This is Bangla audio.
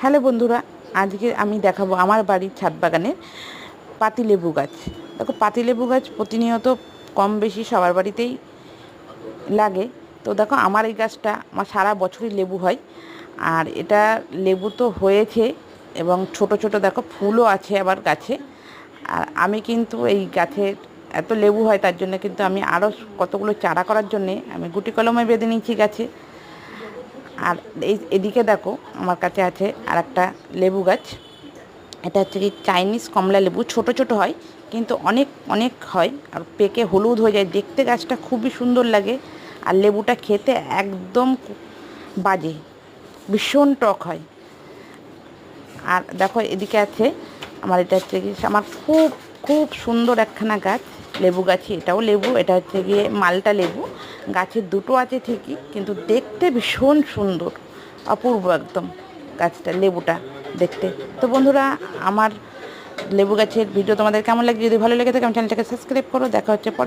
হ্যালো বন্ধুরা, আজকে আমি দেখাবো আমার বাড়ির ছাদ বাগানের পাতিলেবু গাছ। দেখো, পাতিলেবু গাছ প্রতিনিয়ত কম বেশি সবার বাড়িতেই লাগে। তো দেখো, আমার এই গাছটা আমার সারা বছরই লেবু হয়। আর এটা লেবু তো হয়েছে এবং ছোট ছোট দেখো, ফুলও আছে আবার গাছে। আর আমি কিন্তু এই গাছের এত লেবু হয় তার জন্য কিন্তু আমি আরও কতগুলো চারা করার জন্যে আমি গুটি কলমে বেঁধে নিয়েছি গাছে। আর এই, এদিকে দেখো আমার কাছে আছে আর একটা লেবু গাছ। এটা হচ্ছে কি চাইনিজ কমলা লেবু। ছোট ছোট হয়, কিন্তু অনেক অনেক হয় আর পেকে হলুদ হয়ে যায়। দেখতে গাছটা খুবই সুন্দর লাগে আর লেবুটা খেতে একদম বাজে, ভীষণ টক হয়। আর দেখো এদিকে আছে আমার এটা হচ্ছে কি আমার খুব খুব সুন্দর একখানা গাছ, লেবু গাছে এটাও লেবু, এটা হচ্ছে গিয়ে মালটা লেবু। গাছের দুটো আছে ঠিকই, কিন্তু দেখতে ভীষণ সুন্দর, অপূর্ব একদম গাছটা, লেবুটা দেখতে। তো বন্ধুরা, আমার লেবু গাছের ভিডিও তোমাদের কেমন লাগে যদি ভালো লেগে থাকে আমি চ্যানেলটাকে সাবস্ক্রাইব করো। দেখা হচ্ছে পরে